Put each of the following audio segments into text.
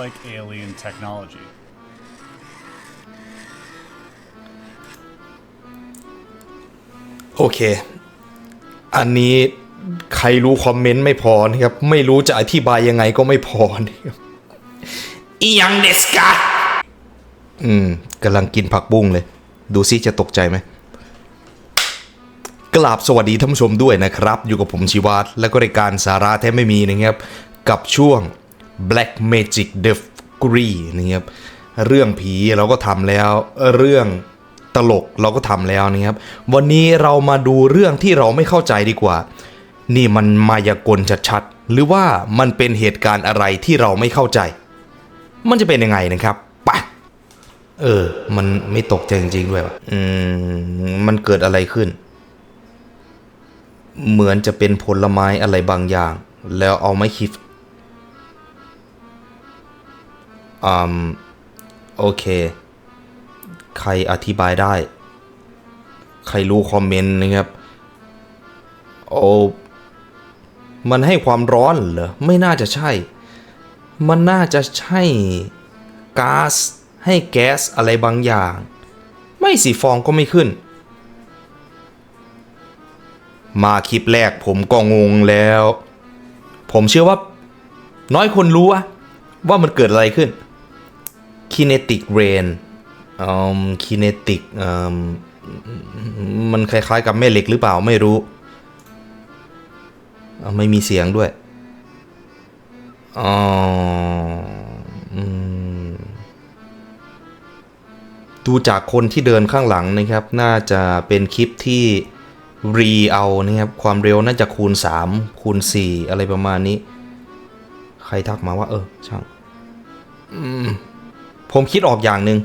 like alien technology. โอเคอันนี้ใครรู้คอมเมนต์ไม่พอนะครับ ไม่รู้จะอธิบายยังไงก็ไม่พอนะครับอียังเดสกาอืมกำลังกินผักบุ้งเลย ดูซิจะตกใจไหมกราบสวัสดีท่านผู้ชมด้วยนะครับ อยู่กับผมชิวัตและก็รายการสาระแท้ไม่มีนะครับ กับช่วง Black Magic The g r e e นะครับเรื่องผีเราก็ทำแล้วเรื่องตลกเราก็ทำแล้วนะครับวันนี้เรามาดูเรื่องที่เราไม่เข้าใจดีกว่า นี่มันมายากลชัดๆหรือว่ามันเป็นเหตุการณ์อะไรที่เราไม่เข้าใจ มันจะเป็นยังไงนะครับปะเออ มันไม่ตกใจจริงๆด้วยวะอืมมันเกิดอะไรขึ้น เหมือนจะเป็นผลไม้อะไรบางอย่าง แล้วเอาไม่คิด อืมโอเค ใครอธิบายได้ ใครรู้คอมเมนต์นะครับ โอ้มันให้ความร้อนเหรอ ไม่น่าจะใช่ มันน่าจะใช่ก๊าซให้แก๊สอะไรบางอย่าง ไม่สีฟองก็ไม่ขึ้น มาคลิปแรกผมก็งงแล้ว ผมเชื่อว่า น้อยคนรู้อะว่ามันเกิดอะไรขึ้น kinetic rain อืม kinetic อืมมันคล้ายๆกับแม่เหล็กหรือเปล่าไม่รู้ ไม่มีเสียงด้วยอ๋อดูจากคนที่เดินข้างหลังนะครับ น่าจะเป็นคลิปที่รีเอานะครับ ความเร็วน่าจะคูณ 3 คูณ 4 อะไรประมาณนี้ ใครทักมาว่า เออ ช่าง ผมคิดออกอย่างหนึ่ง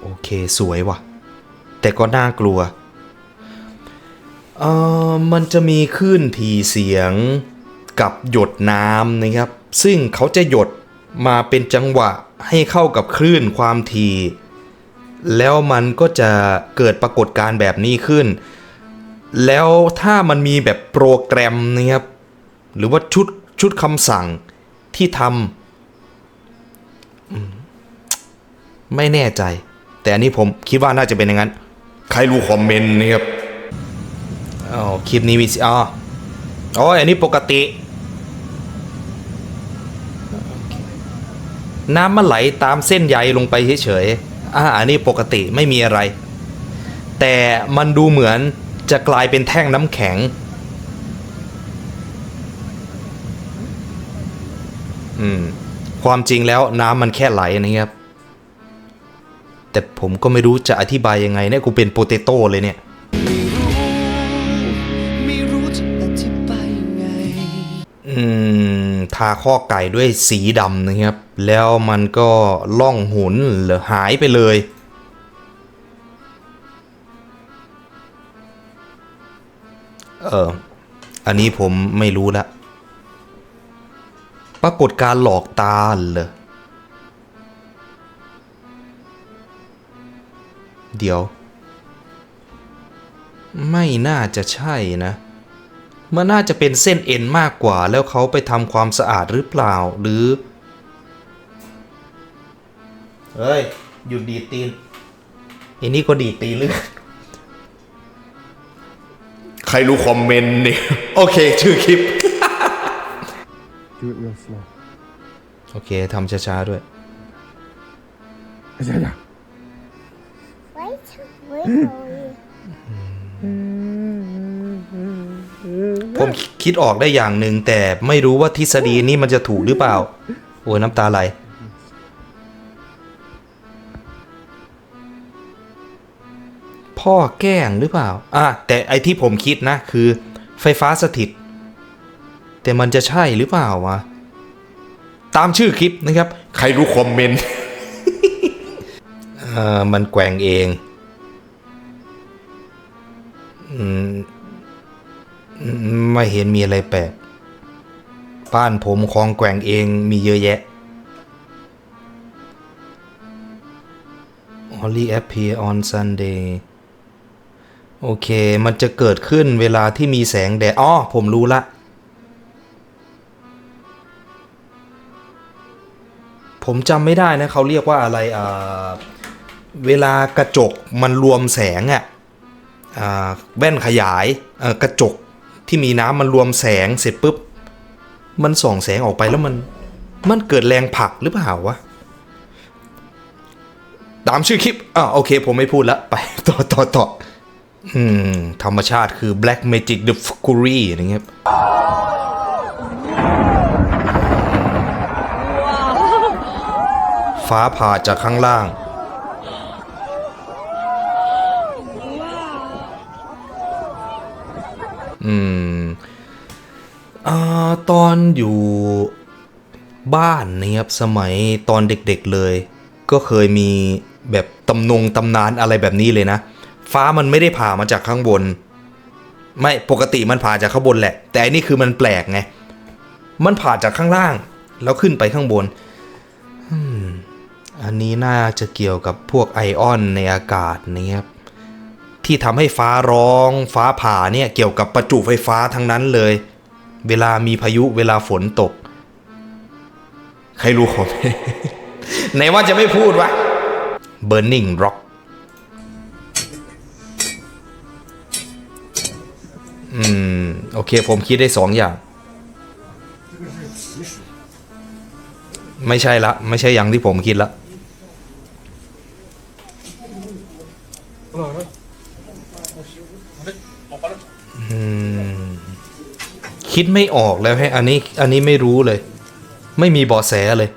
โอเค สวยว่ะ แต่ก็น่ากลัวเออมันจะมีคลื่นทีเสียงกับหยดน้ำนะครับ ซึ่งเขาจะหยดมาเป็นจังหวะให้เข้ากับคลื่นความถี่แล้วมันก็จะเกิดปรากฏการณ์แบบนี้ขึ้น แล้วถ้ามันมีแบบโปรแกรมนะครับ หรือว่าชุดชุดคำสั่ง ที่ทำอืมไม่แน่ใจ แต่อันนี้ผมคิดว่าน่าจะเป็นอย่างนั้น ใครรู้คอมเมนต์นะครับอ๋อคลิปนี้มีสิอ๋ออ๋ออันนี้ปกติ น้ำมันไหลตามเส้นใยลงไปเฉยๆอ่าอันนี้ปกติไม่มีอะไร แต่มันดูเหมือนจะกลายเป็นแท่งน้ำแข็ง อืม ความจริงแล้วน้ำมันแค่ไหลนะครับ แต่ผมก็ไม่รู้จะอธิบายยังไงเนี่ยกูเป็นโปเตโต้เลยเนี่ยไม่รู้จะอธิบายยังไงอืมทาข้อไก่ด้วยสีดำนะครับ แล้วมันก็ล่องหุนหรือหายไปเลย เออ อันนี้ผมไม่รู้ละ ปรากฏการหลอกตาเหรอ เดี๋ยว ไม่น่าจะใช่นะ มันน่าจะเป็นเส้นเอ็นมากกว่าแล้วเขาไปทำความสะอาดหรือเปล่าหรือ เฮ้ย หยุดดีตีนอ้นี่ก็ดีตีนเลือดใครรู้คอมเมนต์นี่ โอเค ชื่อคลิป Do it real slow. โอเคทำช้าๆด้วย Yeah, yeah. Wait, wait, ผมคิดออกได้อย่างหนึ่งแต่ไม่รู้ว่าทฤษฎีนี้มันจะถูกหรือเปล่า โอ้ยน้ำตาไหล พ่อแกล้งหรือเปล่า อะแต่ไอที่ผมคิดนะ คือไฟฟ้าสถิต แต่มันจะใช่หรือเปล่าวะ ตามชื่อคลิปนะครับ ใครรู้คอมเมนต์เออมันแกว่งเองอืมไม่เห็นมีอะไรแปลก บ้านผมคลองแกว่งเองมีเยอะแยะ Only appear on Sunday โอเค มันจะเกิดขึ้นเวลาที่มีแสงแดด อ๋อ ผมรู้ละ ผมจำไม่ได้นะเขาเรียกว่าอะไรเวลากระจกมันรวมแสงอะอ่าแว่นขยายกระจกที่มีน้ำมันรวมแสงเสร็จปุ๊บ มันส่องแสงออกไปแล้วมันมันเกิดแรงผลักหรือเปล่าวะตามชื่อคลิปอ่าโอเค ผมไม่พูดละไปต่อต่อต่ออืม ธรรมชาติคือ Black Magic the Fury นะครับ ฟ้าผ่าจากข้างล่าง อืมอ่าตอนอยู่บ้านนะครับสมัยตอนเด็กๆเลย ก็เคยมีแบบตำนงตำนานอะไรแบบนี้เลยนะ ฟ้ามันไม่ได้ผ่ามาจากข้างบน ไม่ปกติมันผ่าจากข้างบนแหละ แต่อันนี่คือมันแปลกไงมันผ่าจากข้างล่าง แล้วขึ้นไปข้างบนอั อันนี้น่าจะเกี่ยวกับพวกไอออนในอากาศนะครับที่ทำให้ฟ้าร้องฟ้าผ่าเนี่ยเกี่ยวกับประจุไฟฟ้าทั้งนั้นเลย เวลามีพายุเวลาฝนตก ใครรู้ขอไหนว่าจะไม่พูดวะ Burning Rock อืม โอเค ผมคิดได้สองอย่าง ไม่ใช่ละ ไม่ใช่อย่างที่ผมคิดละ อืมคิดไม่ออกแล้วให้อันนี้ อันนี้ไม่รู้เลย ไม่มีเบาะแสเลย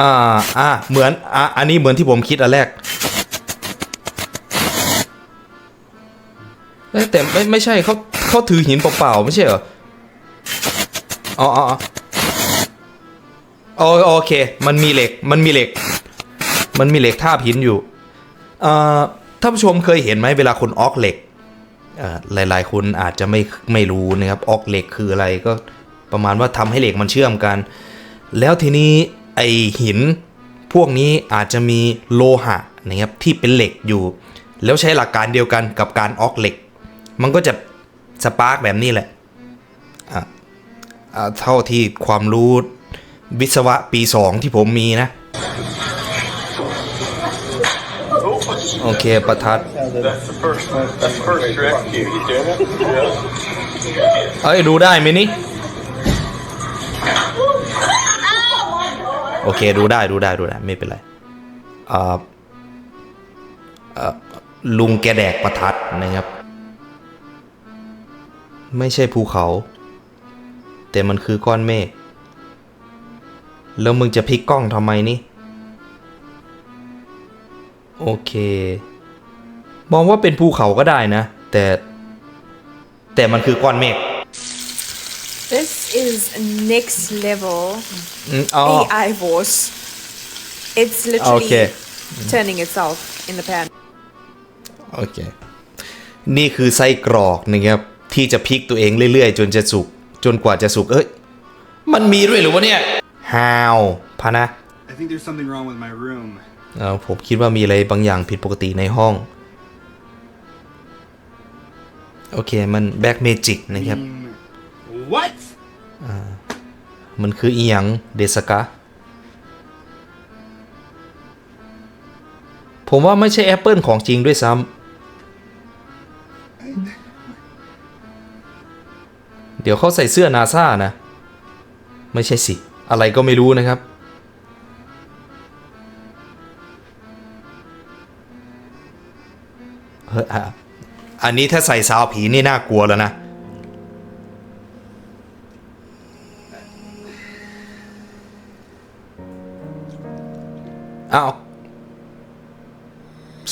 อ่า อ่า เหมือน อ่าอันนี้เหมือนที่ผมคิดอันแรกเอ้ยแต่ไม่ไม่ใช่เขาเขาถือหินเปล่าๆไม่ใช่เหรอ อ๋ออ๋ออ๋อโอเค มันมีเหล็ก มันมีเหล็ก มันมีเหล็กท่าบหินอยู่ เอ่อ ท่านผู้ชมเคยเห็นไหมเวลาคนออกเหล็กหลายๆ คนอาจจะไม่ไม่รู้นะครับออกเหล็กคืออะไรก็ประมาณว่าทำให้เหล็กมันเชื่อมกัน แล้วทีนี้ไอหินพวกนี้อาจจะมีโลหะนะครับที่เป็นเหล็กอยู่ แล้วใช้หลักการเดียวกันกับการออกเหล็ก มันก็จะสปาร์กแบบนี้แหละอะอะเท่าที่ความรู้วิศวะปี 2 ที่ผมมีนะ โอเค ประทัด That's the first one. That's the first trick. You, you doing it? Yeah. เอ้ย ดูได้ไหมนี่ โอเค ดูได้ ดูได้ ดูได้ ไม่เป็นไรเอ่อเอ่อลุงแกแดกประทัดนะครับ ไม่ใช่ภูเขา แต่มันคือก้อนเมฆ แล้วมึงจะพลิกกล้องทำไมนี่ โอเค มองว่าเป็นภูเขาก็ได้นะ แต่ แต่มันคือก้อนเมฆ This is next level อืมอ๋อ AI voice. It's literally Okay. turning itself in the pan. โอเค นี่คือไส้กรอกนะครับ ที่จะพลิกตัวเองเรื่อยๆ จนจะสุก จนกว่าจะสุก เอ้ย มันมีด้วยหรือวะเนี่ย How พะนะ I think there's something wrong with my room. เอ่อผมคิดว่ามีอะไรบางอย่างผิดปกติในห้อง โอเค มันแบ็กเมจิกนะครับ What? มันคืออีหยังเดสกะผมว่าไม่ใช่แอปเปิลของจริงด้วยซ้ำ เดี๋ยวเขาใส่เสื้อนาซานะ ไม่ใช่สิ อะไรก็ไม่รู้นะครับ อันนี้ถ้าใส่ซาวผีนี่น่ากลัวแล้วนะ อ้าว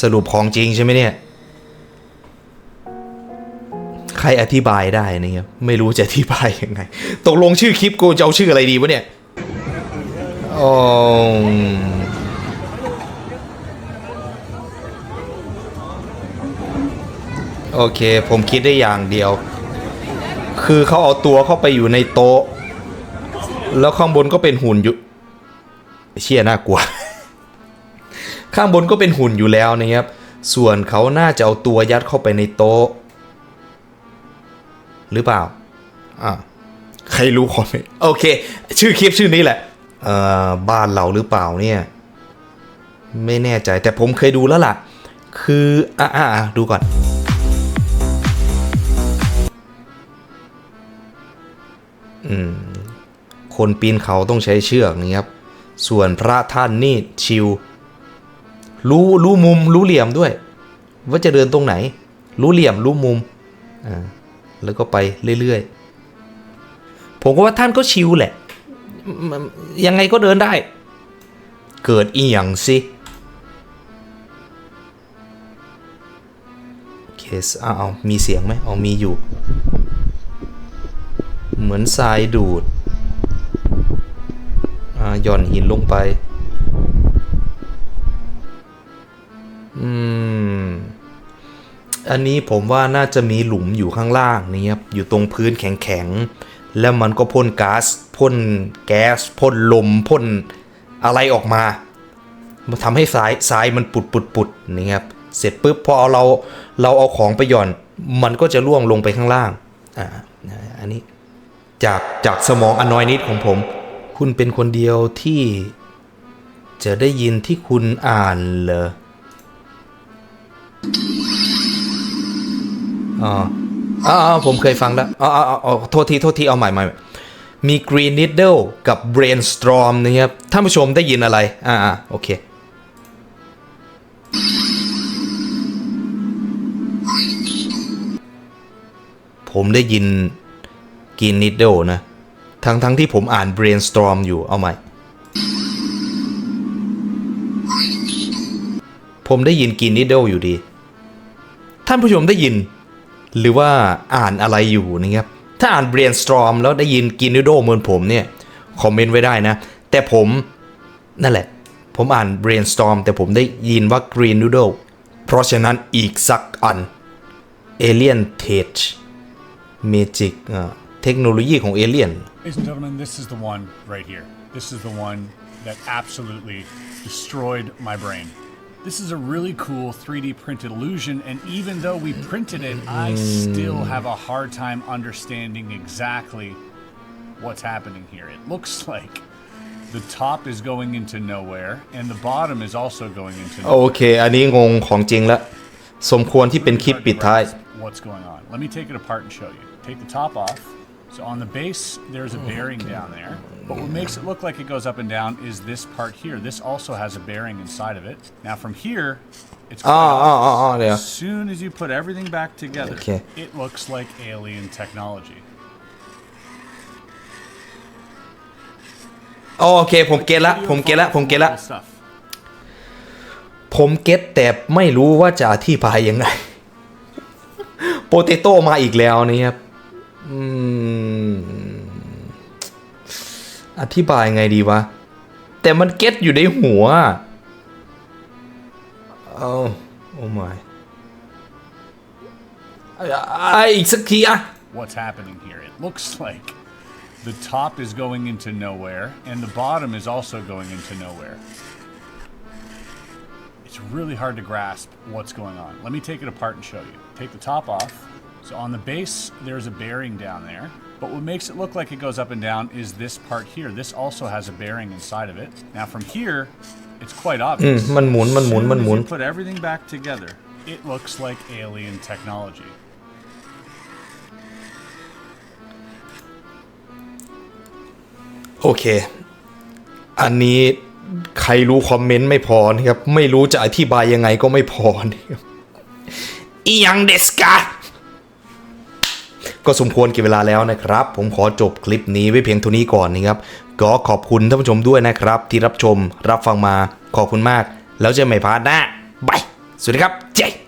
สรุปของจริงใช่ไหมเนี่ย ใครอธิบายได้นะครับ ไม่รู้จะอธิบายยังไง ตกลงชื่อคลิปกูจะเอาชื่ออะไรดีวะเนี่ยอ๋อ โอเค ผมคิดได้อย่างเดียว คือเขาเอาตัวเข้าไปอยู่ในโต๊ะ แล้วข้างบนก็เป็นหุ่นอยู่ เชี่ยน่ากลัว ข้างบนก็เป็นหุ่นอยู่แล้วนะครับ ส่วนเขาน่าจะเอาตัวยัดเข้าไปในโต๊ะ หรือเปล่าอ่าใครรู้คอมเมนต์โอเค ชื่อคลิปชื่อนี้แหละเอ่อบ้านเราหรือเปล่าเนี่ย ไม่แน่ใจแต่ผมเคยดูแล้วล่ะ คืออะอะอะดูก่อน คนปีนเขาต้องใช้เชือกนี่ครับ ส่วนพระท่านนี่ชิว รู้รู้มุมรู้เหลี่ยมด้วย ว่าจะเดินตรงไหน รู้เหลี่ยมรู้มุมอ่าแล้วก็ไปเรื่อยๆ ผมก็ว่าท่านก็ชิวแหละ ยังไงก็เดินได้ เกิดอีหยังสิเคสอ้าวมีเสียงไหมเอ๋อมีอยู่ เหมือนทรายดูดหย่อนหินลงไป อืม อันนี้ผมว่าน่าจะมีหลุมอยู่ข้างล่างนี่ครับ อยู่ตรงพื้นแข็งๆ แล้วมันก็พ่นก๊าซ พ่นแก๊ส พ่นลม พ่นอะไรออกมา มันทำให้ทรายทรายมันปุดปุดปุดนี่ครับ เสร็จปุ๊บพอเอาเราเราเอาของไปหย่อน มันก็จะล่วงลงไปข้างล่าง อ่า อันนี้ จากจากสมองอนอยนิดของผม คุณเป็นคนเดียวที่จะได้ยินที่คุณอ่านเหรออ๋ออ๋อผมเคยฟังแล้วอ๋ออ๋ออ๋อโทษที โทษที เอาใหม่ใหม่มี Green Needle กับ Brainstorm นะครับ ท่านผู้ชมได้ยินอะไร อ่า โอเค ผมได้ยิน Green Needle นะ ทั้งทั้งที่ผมอ่าน Brainstorm อยู่เอาใหม่ ผมได้ยิน Green Needle อยู่ดี ท่านผู้ชมได้ยิน หรือว่าอ่านอะไรอยู่นะครับ ถ้าอ่าน brainstorm แล้วได้ยินกิน noodle เหมือนผมเนี่ย คอมเมนต์ไว้ได้นะ แต่ผมนั่นแหละ ผมอ่าน brainstorm แต่ผมได้ยินว่า green noodle เพราะฉะนั้นอีกสักอัน alien tech magic อ่า เทคโนโลยีของ alien Ladies and gentlemen, this is the one right here. This is the one that absolutely destroyed my brain. This is a really cool 3D printed illusion, and even though we printed it, I still have a hard time understanding exactly what's happening here. It looks like the top is going into nowhere, and the bottom is also going into โอ nowhere. เค อันนี้งงของจริงแล้ว สมควรที่เป็นคลิป Hard to ปิดท้าย grasp What's going on? Let me take it apart and show you. Take the top off. So on the base, there's a bearing down there. But what makes it look like it goes up and down is this part here. This also has a bearing inside of it. Now from here, it's อ๋อ quite อ๋อ obvious. อ๋ออ๋อเดี๋ยว As soon as you put everything back together, Okay. it looks like alien technology. โอเค ผมเก็ตละ ผมเก็ตละ ผมเก็ตละ Cool stuff. ผมเก็ตแต่ไม่รู้ว่าจะอธิบายยังไง โปเตโต้มาอีกแล้วนี่ครับ อธิบายไงดีวะ แต่มันเก็ตอยู่ในหัว เอาโอ้ไม่อีกสักทีอะ What's happening here? It looks like the top is going into nowhere, and the bottom is also going into nowhere. It's really hard to grasp what's going on. Let me take it apart and show you. Take the top off. So on the base, there's a bearing down there. But what makes it look like it goes up and down is this part here. This also has a bearing inside of it. Now from here, it's quite obvious. มันหมุน มันหมุน Soon มัน as หมุน you put everything back together, it looks like alien technology. โอเค อันนี้ใครรู้คอมเมนต์ไม่พอนะครับ ไม่รู้จะอธิบายยังไงก็ไม่พอนะครับอียังเดสกา ก็สมควรกี่เวลาแล้วนะครับ ผมขอจบคลิปนี้ไว้เพียงเท่านี้ก่อนนะครับ ก็ขอบคุณท่านผู้ชมด้วยนะครับ ที่รับชมรับฟังมาขอบคุณมาก แล้วเจอกันใหม่พาร์ทหน้าบายสวัสดีครับเจ๊